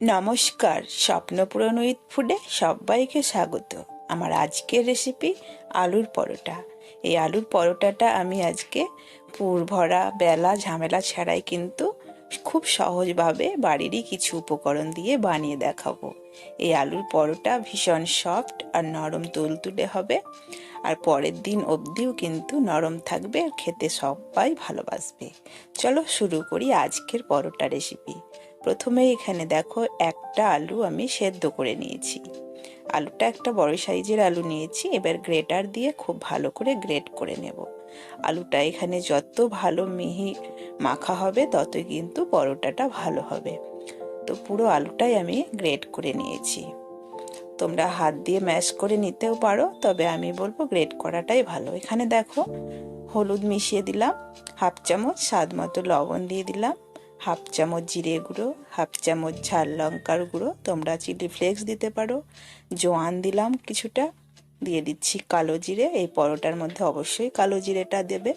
নমস্কার স্বপ্নপূরণ উইথ ফুডে সবাইকে স্বাগত। আমার আজকের রেসিপি আলুর পরোটা। এই আলুর পরোটাটা আমি আজকে পুর ভরা বেলা, ঝামেলা ছাড়াই কিন্তু খুব সহজভাবে বাড়িরই কিছু উপকরণ দিয়ে বানিয়ে দেখাবো। এই আলুর পরোটা ভীষণ সফট আর নরম তুলতুলে হবে। আর পরের দিন অবধিও কিন্তু নরম থাকবে আর খেতে সবাই ভালোবাসবে। চলো শুরু করি আজকের পরোটা রেসিপি প্রথমে এখানে দেখো একটা আলু আমি সেদ্ধ করে নিয়েছি। আলুটা একটা বড় সাইজের আলু নিয়েছি, এবার গ্রেটার দিয়ে খুব ভালো করে গ্রেট করে নেব। আলুটা এখানে যত ভালো মিহি মাখা হবে, ততই কিন্তু পরোটাটা ভালো হবে। তো পুরো আলুটাই আমি গ্রেট করে নিয়েছি। তোমরা হাত দিয়ে ম্যাশ করে নিতেও পারো, তবে আমি বলব গ্রেট করাটাই ভালো। এখানে দেখো হলুদ মিশিয়ে দিলাম, হাফ চামচ, স্বাদ মতো লবণ দিয়ে দিলাম। হাফ চামচ জিরে গুঁড়ো, হাফ চামচ ঝাল লঙ্কার গুঁড়ো। তোমরা চিলি ফ্লেক্স দিতে পারো। জোয়ান দিলাম কিছুটা। দিয়ে দিচ্ছি কালো জিরে। এই পরোটার মধ্যে অবশ্যই কালো জিরেটা দেবে।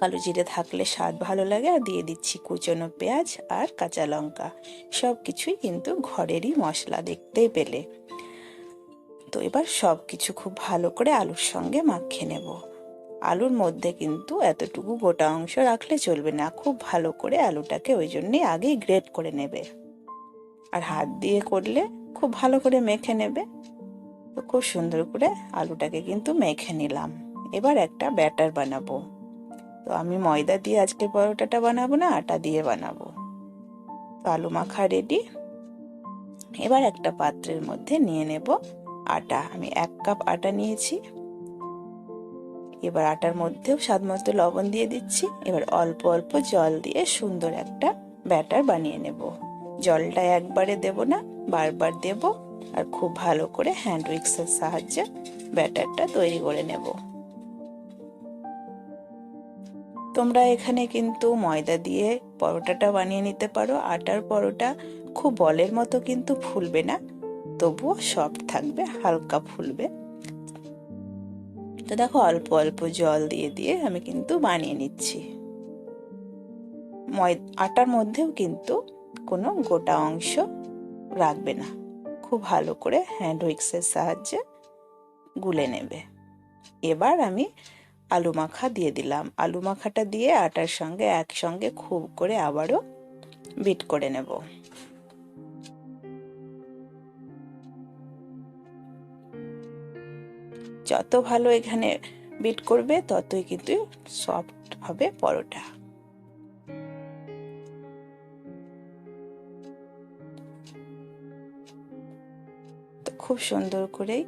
কালো জিরে থাকলে স্বাদ ভালো লাগে। আর দিয়ে দিচ্ছি কুচনো পেঁয়াজ আর কাঁচা লঙ্কা। সব কিছুই কিন্তু ঘরেরই মশলা, দেখতেই পেলে। তো এবার সব কিছু খুব ভালো করে আলুর সঙ্গে মাখিয়ে নেব। আলুর মধ্যে কিন্তু এতটুকু গোটা অংশ রাখলে চলবে না। খুব ভালো করে আলুটাকে ওই জন্যই আগেই গ্রেট করে নেবে। আর হাত দিয়ে করলে খুব ভালো করে মেখে নেবে। তো খুব সুন্দর করে আলুটাকে কিন্তু মেখে নিলাম। এবার একটা ব্যাটার বানাবো। তো আমি ময়দা দিয়ে আজকে পরোটাটা বানাবো না, আটা দিয়ে বানাবো। তো আলু মাখা রেডি এবার একটা পাত্রের মধ্যে নিয়ে নেব আটা। আমি এক কাপ আটা নিয়েছি। এবার আটার মধ্যেও স্বাদ মতো লবণ দিয়ে দিচ্ছি। এবার অল্প অল্প জল দিয়ে সুন্দর একটা ব্যাটার বানিয়ে নেব। জলটা একবারে দেব না, বারবার দেব আর খুব ভালো করে হ্যান্ড উইক্সের সাহায্যে ব্যাটারটা তৈরি করে নেব। তোমরা এখানে কিন্তু ময়দা দিয়ে পরোটাটা বানিয়ে নিতে পারো। আটার পরোটা খুব বলের মতো কিন্তু ফুলবে না, তবুও সফট থাকবে, হালকা ফুলবে। তো দেখো অল্প অল্প জল দিয়ে দিয়ে আমি কিন্তু বানিয়ে নিচ্ছি। আটার মধ্যেও কিন্তু কোনো গোটা অংশ রাখবে না। খুব ভালো করে হ্যান্ড উইক্সের সাহায্যে গুলে নেবে। এবার আমি আলু মাখা দিয়ে দিলাম। আলু মাখাটা দিয়ে আটার সঙ্গে একসঙ্গে খুব করে আবারও বিট করে নেব। যত ভালো এখানে বিট করবে, ততই কিন্তু সফট হবে পরোটা। তো খুব সুন্দর করেই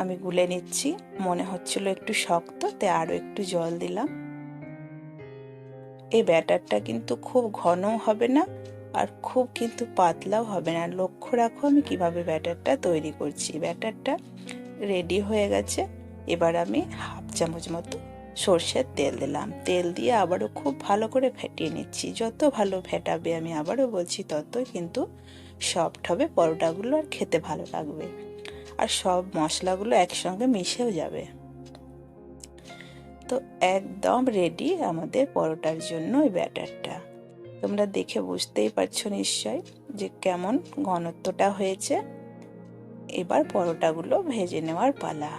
আমি গুলে নিচ্ছি। মনে হচ্ছিল একটু শক্ত তে আরও একটু জল দিলাম। এই ব্যাটারটা কিন্তু খুব ঘনও হবে না, আর খুব কিন্তু পাতলাও হবে না। লক্ষ্য রাখো আমি কীভাবে ব্যাটারটা তৈরি করছি। ব্যাটারটা রেডি হয়ে গেছে। এবার আমি হাফ চামচ মতো সর্ষের তেল দিলাম। তেল দিয়ে আবারও খুব ভালো করে ফেটিয়ে নিচ্ছি। যত ভালো ফেটাবে আমি আবারও বলছি তত কিন্তু সফট হবে, পরোটাগুলো আর খেতে ভালো লাগবে। আর সব মশলাগুলো একসঙ্গে মিশেও যাবে। তো একদম রেডি আমাদের পরোটার জন্য ওই ব্যাটারটা। তোমরা দেখে বুঝতেই পারছ নিশ্চয় যে কেমন ঘনত্বটা হয়েছে। এবার পরোটাগুলো ভেজে নেওয়ার পালা।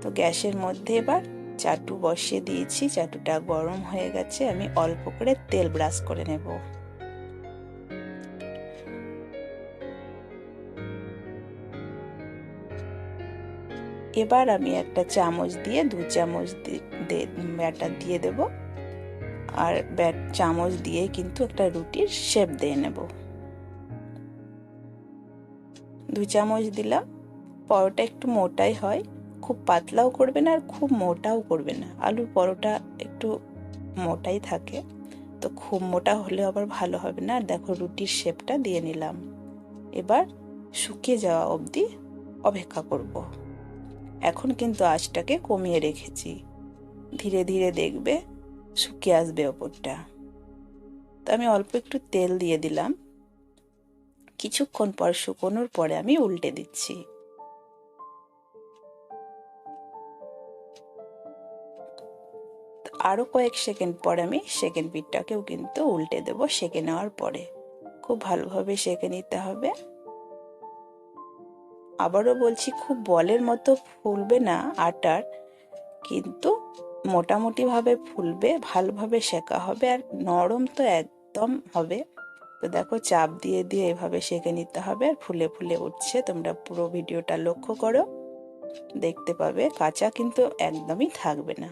তো গ্যাসের মধ্যে এবার চাটু বসিয়ে দিয়েছি, চাটুটা গরম হয়ে গেছে, আমি অল্প করে তেল ব্রাশ করে নেব। এবার আমি একটা চামচ দিয়ে, দু চামচ ব্যাটার দিয়ে দেব। আর ব্যাট, চামচ দিয়ে কিন্তু একটা রুটির শেপ দিয়ে নেব। দু চামচ দিলাম। পরোটা একটু মোটাই হয়, খুব পাতলাও করবে না আর খুব মোটাও করবে না। আলুর পরোটা একটু মোটাই থাকে, তো খুব মোটা হলে আবার ভালো হবে না। আর দেখো রুটির শেপটা দিয়ে নিলাম। এবার শুকিয়ে যাওয়া অবধি অপেক্ষা করব। এখন কিন্তু আঁচটাকে কমিয়ে রেখেছি। ধীরে ধীরে দেখবে শুকিয়ে আসবে ওপরটা। তো আমি অল্প একটু তেল দিয়ে দিলাম। কিছুক্ষণ পর শুকোনোর পরে আমি উল্টে দিচ্ছি। আরও কয়েক সেকেন্ড পরে আমি সেকেন্ড পিঠটাকেও কিন্তু উল্টে দেব সেকে নেওয়ার পরে। খুব ভালোভাবে সেঁকে নিতে হবে। আবারও বলছি, খুব বলের মতো ফুলবে না আটার, কিন্তু মোটামুটিভাবে ফুলবে, ভালোভাবে সেঁকা হবে আর নরম তো একদম হবে। তো দেখো চাপ দিয়ে দিয়ে এভাবে সেঁকে নিতে হবে আর ফুলে ফুলে উঠছে। তোমরা পুরো ভিডিওটা লক্ষ্য করো, দেখতে পাবে কাঁচা কিন্তু একদমই থাকবে না।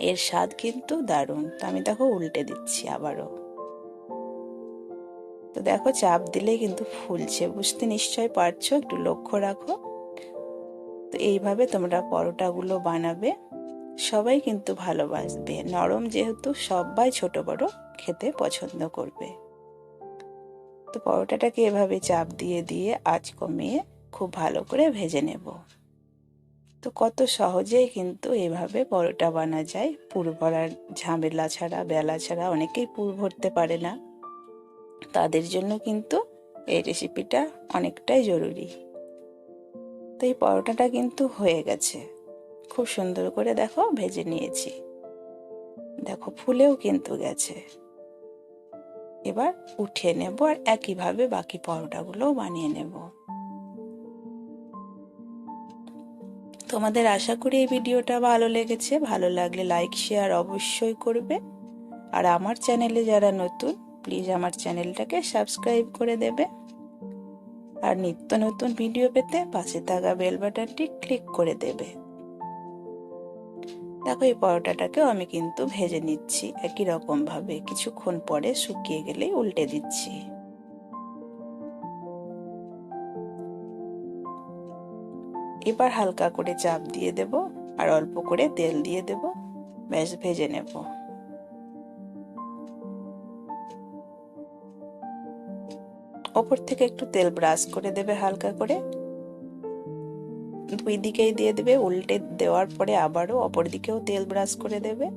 এর স্বাদ কিন্তু দারুণ। তো আমি দেখো উল্টে দিচ্ছি আবারও। তো দেখো চাপ দিলেই কিন্তু ফুলছে, বুঝতে নিশ্চয় পারছ? একটু লক্ষ্য রাখো। তো এইভাবে তোমরা পরোটাগুলো বানাবে, সবাই কিন্তু ভালোবাসবে। নরম যেহেতু সবাই ছোট বড় খেতে পছন্দ করবে। তো পরোটাটাকে এভাবে চাপ দিয়ে দিয়ে আঁচ কমিয়ে খুব ভালো করে ভেজে নেব। তো কত সহজেই কিন্তু এভাবে পরোটা বানা যায়। পুর ভরার ঝামেলা ছাড়া, বেলা ছাড়া অনেকেই পুর ভরতে পারে না। তাদের জন্য কিন্তু এই রেসিপিটা অনেকটাই জরুরি। তো এই পরোটাটা কিন্তু হয়ে গেছে। খুব সুন্দর করে দেখো, ভেজে নিয়েছি। দেখো, ফুলেও কিন্তু গেছে। এবার উঠিয়ে নেব আর একইভাবে বাকি পরোটাগুলোও বানিয়ে নেব। তোমাদের আশা করি এই ভিডিওটা ভালো লেগেছে। ভালো লাগলে লাইক শেয়ার অবশ্যই করবে। আর আমার চ্যানেলে যারা নতুন প্লিজ আমার চ্যানেলটাকে সাবস্ক্রাইব করে দেবে। আর নিত্য নতুন ভিডিও পেতে পাশে থাকা বেল বাটনটি ক্লিক করে দেবে। দেখো, এই পরোটাটাকেও আমি কিন্তু ভেজে নিচ্ছি একই রকম ভাবে কিছুক্ষণ পরে শুকিয়ে গেলেই উল্টে দিচ্ছি। এবার হালকা করে চাপ দিয়ে দেব আর অল্প করে তেল দিয়ে দেব। ব্যাস, ভেজে নেব। ওপর থেকে একটু তেল ব্রাশ করে দেবে হালকা করে। দুই দিকেই দিয়ে দেবে, উল্টে দেওয়ার পরে আবারও অপর দিকেও তেল ব্রাশ করে দেবে।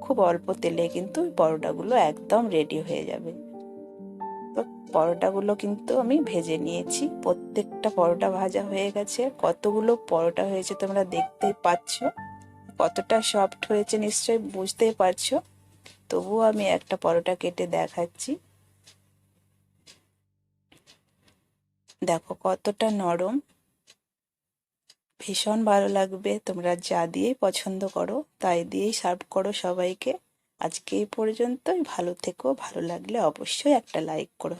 খুব অল্প তেলে কিন্তু পরোটাগুলো একদম রেডি হয়ে যাবে। তো পরোটাগুলো কিন্তু আমি ভেজে নিয়েছি। প্রত্যেকটা পরোটা ভাজা হয়ে গেছে। কতগুলো পরোটা হয়েছে তোমরা দেখতেই পাচ্ছ? কতটা সফট হয়েছে নিশ্চয়ই বুঝতেই পারছ। তবুও আমি একটা পরোটা কেটে দেখাচ্ছি। দেখো কতটা নরম। ভীষণ ভালো লাগবে। তোমরা যা দিয়েই পছন্দ করো, তাই দিয়েই সার্ভ করো সবাইকে। আজকে এই পর্যন্তই। ভালো থেকো, ভালো লাগলে অবশ্যই একটা লাইক করো।